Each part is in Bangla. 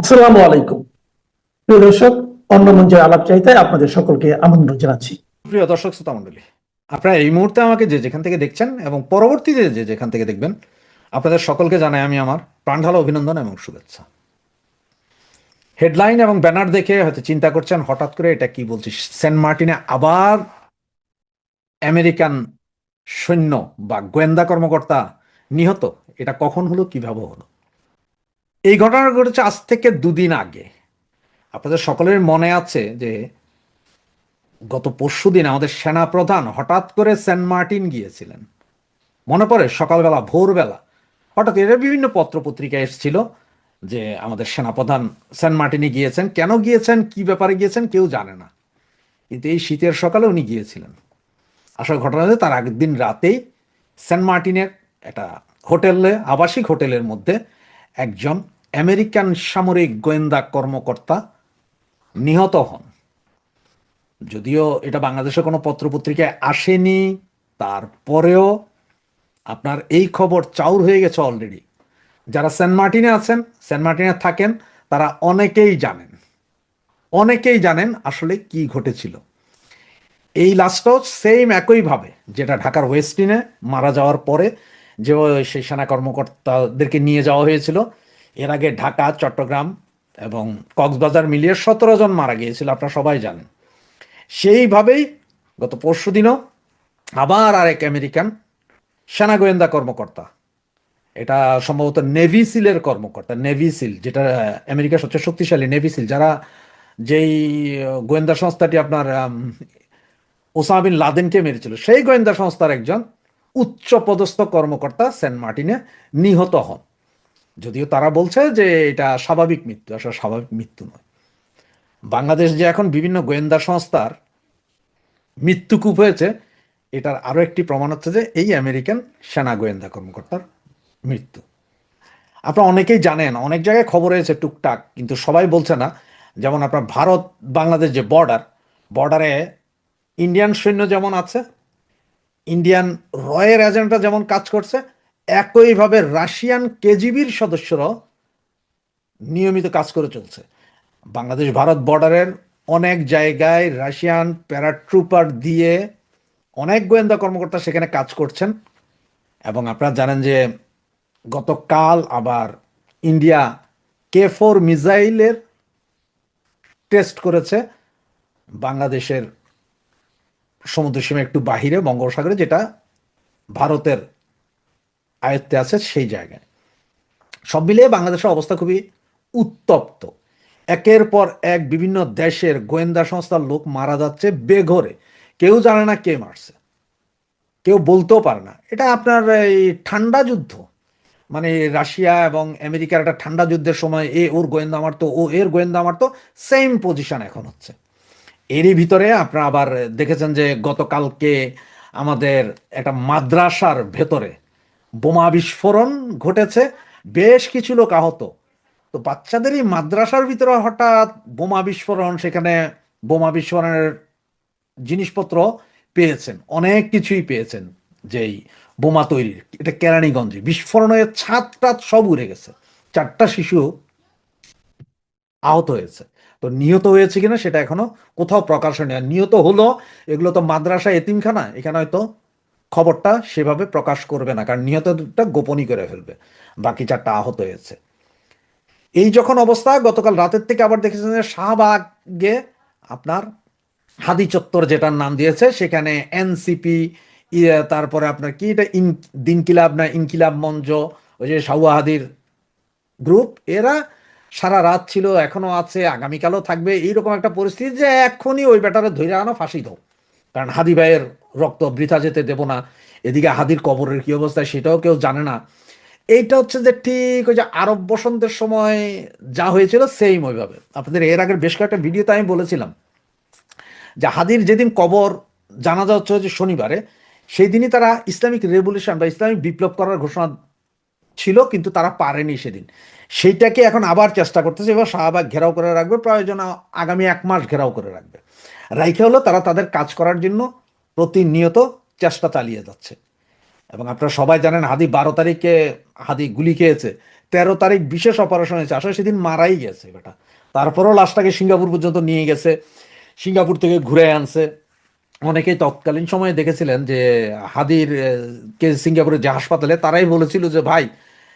আসসালামু আলাইকুম। প্রিয় দর্শক অন্য আলাপ আপনাদের সকলকে আমন্ত্রণ জানাচ্ছি। প্রিয় দর্শক, শ্রোতা মণ্ডলী, আপনারা এই মুহূর্তে আমাকে যে যেখান থেকে দেখছেন এবং পরবর্তীতে যে যেখান থেকে দেখবেন, আপনাদের সকলকে জানাই আমি আমার প্রাণঢালা অভিনন্দন এবং শুভেচ্ছা। হেডলাইন এবং ব্যানার দেখে হয়তো চিন্তা করছেন, হঠাৎ করে এটা কি বলছি? সেন্ট মার্টিনে আবার আমেরিকান সৈন্য বা গোয়েন্দা কর্মকর্তা নিহত? এটা কখন হলো, কীভাবে হলো? এই ঘটনা ঘটেছে আজ থেকে দুদিন আগে। আপনাদের সকলের মনে আছে যে গত পরশু দিন আমাদের সেনা প্রধান হঠাৎ করে সেন্ট মার্টিন গিয়েছিলেন। মনে পড়ে সকালবেলা, ভোরবেলা। হঠাৎ এটা বিভিন্ন পত্র পত্রিকা এসেছিল যে আমাদের সেনাপ্রধান সেন্ট মার্টিনে গিয়েছেন। কেন গিয়েছেন? কি ব্যাপারে গিয়েছেন? কেউ জানে না। কিন্তু এই শীতের সকালে উনি গিয়েছিলেন। আসল ঘটনা হচ্ছে তার আগের দিন রাতেই সেন্ট মার্টিনের একটা হোটেলে, আবাসিক হোটেলের মধ্যে একজন আমেরিকান সামরিক গোয়েন্দা কর্মকর্তা নিহত হন। যদিও এটা বাংলাদেশে কোনো পত্রপত্রিকায় আসেনি, তারপরেও আপনার এই খবর চাউর হয়ে গেছে অলরেডি যারা সেন্ট মার্টিনে আছেন, সেন্ট মার্টিনে থাকেন, তারা অনেকেই জানেন। অনেকেই জানেন আসলে কি ঘটেছিল। এই লাস্টও সেম একইভাবে, যেটা ঢাকার ওয়েস্টিনে মারা যাওয়ার পরে যে সেই সেনা কর্মকর্তাদেরকে নিয়ে যাওয়া হয়েছিল। এর আগে ঢাকা, চট্টগ্রাম এবং কক্সবাজার মিলিয়ে সতেরো জন মারা গিয়েছিল, আপনারা সবাই জানেন। সেইভাবেই গত পরশু দিনও আবার আরেক আমেরিকান সেনা গোয়েন্দা কর্মকর্তা, এটা সম্ভবত নেভি সিলের কর্মকর্তা, নেভি সিল, যেটা আমেরিকার সবচেয়ে শক্তিশালী নেভি সিল, যারা যেই গোয়েন্দা সংস্থাটি আপনার ওসামা বিন লাদেনকে মেরেছিল, সেই গোয়েন্দা সংস্থার একজন উচ্চ পদস্থ কর্মকর্তা সেন্ট মার্টিনে নিহত হন। যদিও তারা বলছে যে এটা স্বাভাবিক মৃত্যু, আসলে স্বাভাবিক মৃত্যু নয়। বাংলাদেশ যে এখন বিভিন্ন গোয়েন্দা সংস্থার মৃত্যুকূপ হয়েছে, এটার আরও একটি প্রমাণ হচ্ছে যে এই আমেরিকান সেনা গোয়েন্দা কর্মকর্তার মৃত্যু। আপনারা অনেকেই জানেন, অনেক জায়গায় খবর হয়েছে টুকটাক, কিন্তু সবাই বলছে না। যেমন আপনার ভারত বাংলাদেশ যে বর্ডার বর্ডারে ইন্ডিয়ান সৈন্য যেমন আছে ইন্ডিয়ান রয়ের এজেন্টরা যেমন কাজ করছে, একইভাবে রাশিয়ান কেজিবির সদস্যরাও নিয়মিত কাজ করে চলছে। বাংলাদেশ ভারত বর্ডারের অনেক জায়গায় রাশিয়ান প্যারাট্রুপার দিয়ে অনেক গোয়েন্দা কর্মকর্তা সেখানে কাজ করছেন এবং আপনারা জানেন যে গতকাল আবার ইন্ডিয়া কে ফোর মিসাইলের টেস্ট করেছে বাংলাদেশের সমুদ্রসীমা একটু বাহিরে, বঙ্গোপসাগরে, যেটা ভারতের আয়ত্তে আছে সেই জায়গায়। সব মিলিয়ে বাংলাদেশের অবস্থা খুবই উত্তপ্ত। একের পর এক বিভিন্ন দেশের গোয়েন্দা সংস্থার লোক মারা যাচ্ছে বেঘরে। কেউ জানে না কে মারছে। কেউ বলতেও পারে না। এটা আপনার এই ঠান্ডা যুদ্ধ। মানে রাশিয়া এবং আমেরিকার একটা ঠান্ডা যুদ্ধের সময় এ ওর গোয়েন্দা মারতো, ও এর গোয়েন্দা মারতো সেম পজিশন এখন হচ্ছে। এরই ভিতরে আপনারা আবার দেখেছেন যে গতকালকে আমাদের একটা মাদ্রাসার ভেতরে বোমা বিস্ফোরণ ঘটেছে, বেশ কিছু লোক আহত। তো বাচ্চাদেরই মাদ্রাসার ভিতরে হঠাৎ বোমা বিস্ফোরণ, সেখানে বোমা বিস্ফোরণের জিনিসপত্র পেয়েছেন, অনেক কিছুই পেয়েছেন যেই বোমা তৈরির। এটা কেরানীগঞ্জে, বিস্ফোরণের ছাদ টাত সব উড়ে গেছে, চারটা শিশু আহত হয়েছে। তো নিহত হয়েছে কিনা সেটা এখনও কোথাও প্রকাশ হয়নি। আর নিহত হলো, এগুলো তো মাদ্রাসা এতিমখানা, এখানে হয়তো খবরটা সেভাবে প্রকাশ করবে না, কারণ নিহতটা গোপনই করে ফেলবে, বাকি চারটা আহত হয়েছে। এই যখন অবস্থা, গতকাল রাতের থেকে আবার দেখেছেন যে শাহবাগে আপনার হাদি চত্বর যেটার নাম দিয়েছে, সেখানে এনসিপি তারপরে আপনার কি এটা, ইন, দিনকিলাব না, ইনকিলাব মঞ্চ, ওই যে শাহুয়া হাদির গ্রুপ এরা সারা রাত ছিল, এখনও আছে, আগামীকালও থাকবে। এইরকম একটা পরিস্থিতি যে এক্ষুনি ওই ব্যাটারে ধরে আনো, ফাঁসি দাও। কারণ হাদি ভাইয়ের রক্ত বৃথা যেতে দেবো না। এদিকে হাদির কবরের কি অবস্থা সেটাও কেউ জানে না। এইটা হচ্ছে যে ঠিক ওই যে আরব বসন্তের সময় যা হয়েছিল সেম ওইভাবে। আপনাদের এর আগের বেশ কয়েকটা ভিডিওতে আমি বলেছিলাম যে হাদির যেদিন কবর, জানাজা হচ্ছে যে শনিবারে, সেই দিনই তারা ইসলামিক রেভলিউশন বা ইসলামিক বিপ্লব করার ঘোষণা ছিল, কিন্তু তারা পারেনি সেদিন। সেইটাকে এখন আবার চেষ্টা করতেছে, এবার শাহবাগ ঘেরাও করে রাখবে, প্রয়োজন আগামী এক মাস ঘেরাও করে রাখবে। রাইখে হলো, তারা তাদের কাজ করার জন্য প্রতিনিয়ত চেষ্টা চালিয়ে যাচ্ছে। এবং আপনারা সবাই জানেন, হাদি বারো তারিখে, হাদি গুলি খেয়েছে, তেরো তারিখ বিশেষ অপারেশন হয়েছে, আসলে সেদিন মারাই গেছে বেটা। তারপরেও লাশটাকে সিঙ্গাপুর পর্যন্ত নিয়ে গেছে, সিঙ্গাপুর থেকে ঘুরে আনছে। অনেকেই তৎকালীন সময়ে দেখেছিলেন যে হাদির কে সিঙ্গাপুরের যে হাসপাতালে, তারাই বলেছিল যে, ভাই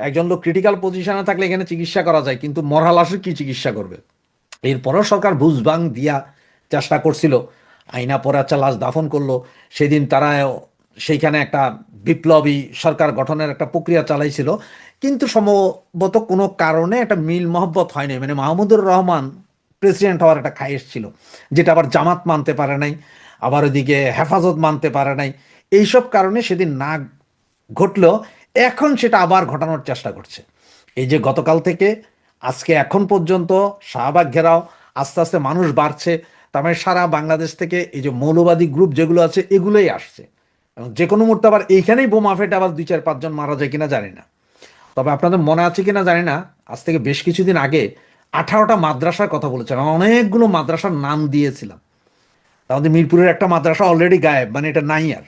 একজন লোক ক্রিটিক্যাল পজিশনে থাকলে এখানে চিকিৎসা করা যায়, কিন্তু মরা লাশের কি চিকিৎসা করবে? এরপরও সরকার বুঝবাং দিয়া চেষ্টা করছিল, আইনা পরে আচ্ছা লাশ দাফন করল, সেদিন তারা সেইখানে একটা বিপ্লবী সরকার গঠনের একটা প্রক্রিয়া চালাইছিল, কিন্তু সম্ভবত কোনো কারণে একটা মিল মহব্বত হয়নি মানে মাহমুদুর রহমান প্রেসিডেন্ট হওয়ার একটা খায়েশ ছিল, যেটা আবার জামাত মানতে পারে নাই, আবার ওদিকে হেফাজত মানতে পারে নাই, এইসব কারণে সেদিন না ঘটলেও এখন সেটা আবার ঘটানোর চেষ্টা করছে। এই যে গতকাল থেকে, আজকে এখন পর্যন্ত শাহবাগ ঘেরাও আস্তে আস্তে মানুষ বাড়ছে, তার মানে সারা বাংলাদেশ থেকে এই যে মৌলবাদী গ্রুপ যেগুলো আছে, এগুলোই আসছে। এবং যে কোনো মুহূর্তে আবার এইখানেই বোমা ফেটে আবার দুই চার পাঁচজন মারা যায় কিনা জানি না। তবে আপনাদের মনে আছে কিনা জানি না, আজ থেকে বেশ কিছুদিন আগে আঠারোটা মাদ্রাসার কথা বলেছেন আমি অনেকগুলো মাদ্রাসার নাম দিয়েছিলাম। আমাদের মিরপুরের একটা মাদ্রাসা অলরেডি গায়েব মানে এটা নাই আর।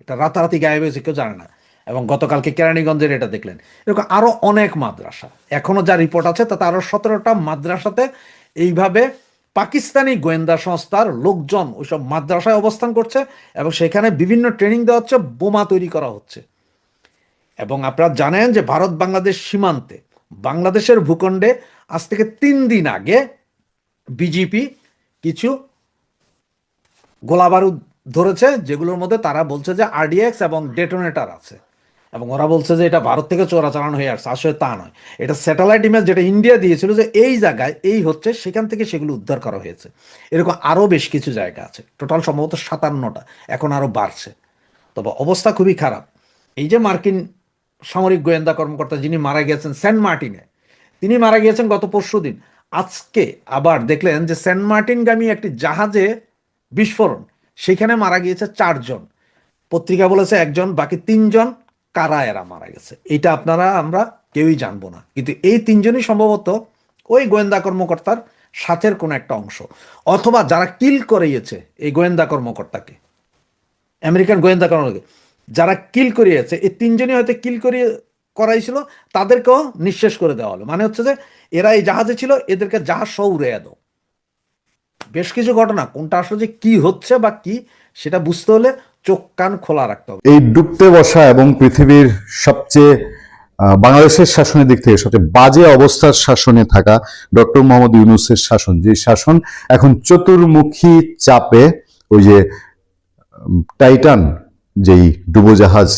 এটা রাতারাতি গায়েব হয়েছে, কেউ জানে না। এবং গতকালকে কেরানীগঞ্জের এটা দেখলেন। এরকম আরও অনেক মাদ্রাসা। এখনও যা রিপোর্ট আছে, তাতে আরও সতেরোটা মাদ্রাসাতে এইভাবে পাকিস্তানি গোয়েন্দা সংস্থার লোকজন ওইসব মাদ্রাসায় অবস্থান করছে এবং সেখানে বিভিন্ন ট্রেনিং দেওয়া হচ্ছে, বোমা তৈরি করা হচ্ছে। এবং আপনারা জানেন যে ভারত বাংলাদেশ সীমান্তে, বাংলাদেশের ভূখণ্ডে আজ থেকে তিন দিন আগে বিজেপি কিছু গোলাবারুদ ধরেছে, যেগুলোর মধ্যে তারা বলছে যে আরডিএক্স এবং ডেটোনেটার আছে। এবং ওরা বলছে যে এটা ভারত থেকে চোরাচালান হয়ে আসছে। আসলে তা নয়। এটা স্যাটেলাইট ইমেজ যেটা ইন্ডিয়া দিয়েছিল যে এই জায়গায়, এই হচ্ছে, সেখান থেকে সেগুলো উদ্ধার করা হয়েছে। এরকম আরও বেশ কিছু জায়গা আছে। টোটাল সম্ভবত সাতান্নটা। এখন আরও বাড়ছে। তবে অবস্থা খুবই খারাপ। এই যে মার্কিন সামরিক গোয়েন্দা কর্মকর্তা যিনি মারা গিয়েছেন সেন্ট মার্টিনে, তিনি মারা গিয়েছেন গত পরশু দিন। আজকে আবার দেখলেন যে সেন্ট মার্টিনগামী একটি জাহাজে বিস্ফোরণ। সেখানে মারা গিয়েছে চারজন। পত্রিকা বলেছে একজন, বাকি তিনজন কারা এরা মারা গেছে। এটা আপনারা, আমরা কেউই জানব না। কিন্তু এই তিনজনই সম্ভবত ওই গোয়েন্দা কর্মকর্তার সাথের কোনো একটা অংশ। অথবা যারা কিল করিয়েছে এই গোয়েন্দা কর্মকর্তাকে। আমেরিকান গোয়েন্দা কর্মকর্তা যারা কিল করিয়েছে, এই তিনজনই হয়তো কিল করিয়ে করাইছিল, তাদেরকেও নিঃশেষ করে দেওয়া হলো। মানে হচ্ছে যে, এরা এই জাহাজে ছিল, এদেরকে জাহাজ সহ উড়িয়ে দাও বেশ কিছু ঘটনা, কোনটা আসলে যে কি হচ্ছে বা কি, সেটা বুঝতে হলে চোখ কান খোলা রাখতে হবে। এই ডুবতে বসা এবং পৃথিবীর সবচেয়ে বাংলাদেশের শাসনের দিক থেকে সবচেয়ে বাজে অবস্থার শাসনে থাকা ডক্টর মোহাম্মদ ইউনুসের শাসন, যে শাসন এখন চতুর্মুখী চাপে ওই যে টাইটান, যেই ডুবোজাহাজ,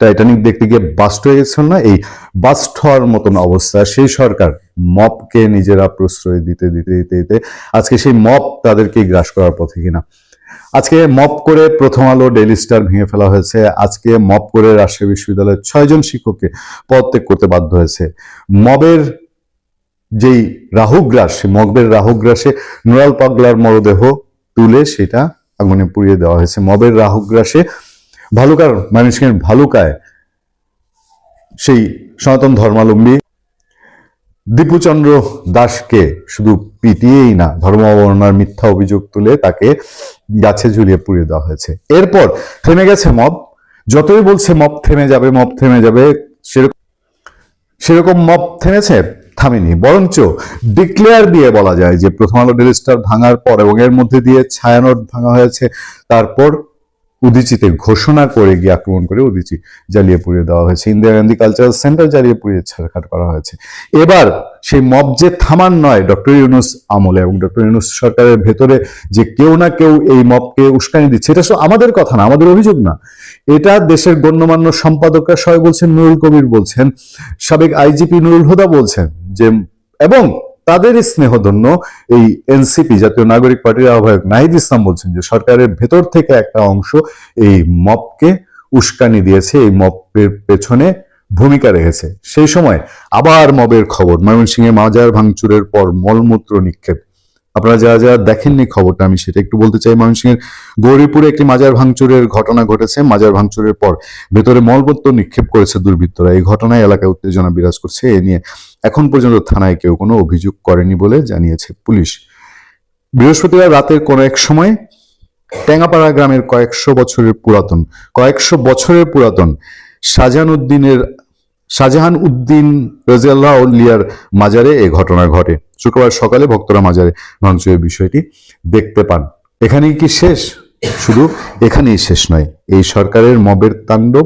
টাইটানিক দেখতে গিয়ে বাস্ট হয়ে গেছিল না, এই বাস্ট হওয়ার মতন অবস্থা। সেই সরকার মপকে নিজেরা প্রশ্রয় দিতে দিতে দিতে দিতে, আজকে সেই মপ তাদেরকে গ্রাস করার পথে কিনা। আজকে মপ করে প্রথম আলো ডেইলি স্টার ভেঙে ফেলা হয়েছে। আজকে মপ করে রাজশাহী বিশ্ববিদ্যালয়ের ছয়জন শিক্ষককে পদত্যাগ করতে বাধ্য হয়েছে। মবের যেই রাহুগ্রাস মগবের রাহুগ্রাসে নুরাল পাগলার মরদেহ তুলে সেটা আগুনে পুড়িয়ে দেওয়া হয়েছে। মবের রাহুগ্রাসে ভালুকার মানুষের ভালুকায় সেই সনাতন ধর্মাবলম্বী দীপুচন্দ্র দাসকে শুধু পিটিয়েই না, ধর্ম অবমাননার মিথ্যা অভিযোগ তুলে তাকে গাছে ঝুলিয়ে পুড়িয়ে দেওয়া হয়েছে। এরপর থেমে গেছে মব। যতই বলছে মব থেমে যাবে, মব থেমে যাবে, সেরকম সেরকম মব থেমেছে, থামেনি। বরঞ্চ ডিক্লেয়ার দিয়ে বলা যায় যে প্রথম আলো ডেলি স্টার ভাঙার পর এবং এর মধ্যে দিয়ে ছায়ানট ভাঙা হয়েছে, তারপর উদিচিতে ঘোষণা করে গিয়ে আক্রমণ করে উদিচি জ্বালিয়ে পুড়িয়ে দেওয়া হয়েছে। ইন্দিরা গান্ধী কালচারাল সেন্টার জ্বালিয়ে পুড়িয়ে ছাড়খাট করা হয়েছে। এবার সেই মব যে থামান নয়, ডক্টর ইউনুস আমলে এবং ডক্টর ইউনুস সরকারের ভেতরে যে কেউ না কেউ এই মবকে উস্কানি দিচ্ছে, এটা আমাদের কথা না, আমাদের অভিযোগ না। এটা দেশের গণ্যমান্য সম্পাদকরা সবাই বলছেন, নুরুল কবির বলছেন, সাবেক আইজিপি নুরুল হুদা বলছেন যে, এবং তাদের স্নেহধন্য এই এনসিপি, জাতীয় নাগরিক পার্টির আহ্বায়ক নাহিদ ইসলাম বলছেন যে সরকারের ভেতর থেকে একটা অংশ এই মপকে উস্কানি দিয়েছে, এই মপের পেছনে ভূমিকা রেখেছে। সেই সময় আবার মবের খবর ময়মনসিংহে মাজার ভাঙচুরের পর মলমূত্র নিক্ষেপ। আপনারা যারা যারা দেখেননি খবরটা, আমি সেটা একটু বলতে চাই। ময়মনসিংহের গৌরীপুরে একটি মাজার ভাঙচুরের ঘটনা ঘটেছে। মাজার ভাঙচুরের পর ভেতরে মলমূত্র নিক্ষেপ করেছে দুর্বৃত্তরা। এই ঘটনায় এলাকায় উত্তেজনা বিরাজ করছে। এ নিয়ে এখন পর্যন্ত থানায় কেউ কোনো অভিযোগ করেনি বলে জানিয়েছে পুলিশ। বৃহস্পতিবার রাতের কোনো এক সময় টেঙ্গাপাড়া গ্রামের কয়েকশো বছরের পুরাতন, কয়েকশো বছরের পুরাতন শাহজাহানুদ্দিনের শাহজাহান উদ্দিন রাজিয়াল্লাহ লিয়ার মাজারে এ ঘটনা ঘটে। শুক্রবার সকালে ভক্তরা মাজারে ভাঙচুরের বিষয়টি দেখতে পান। এখানেই কি শেষ? শুধু এখানেই শেষ নয়, এই সরকারের মবের তাণ্ডব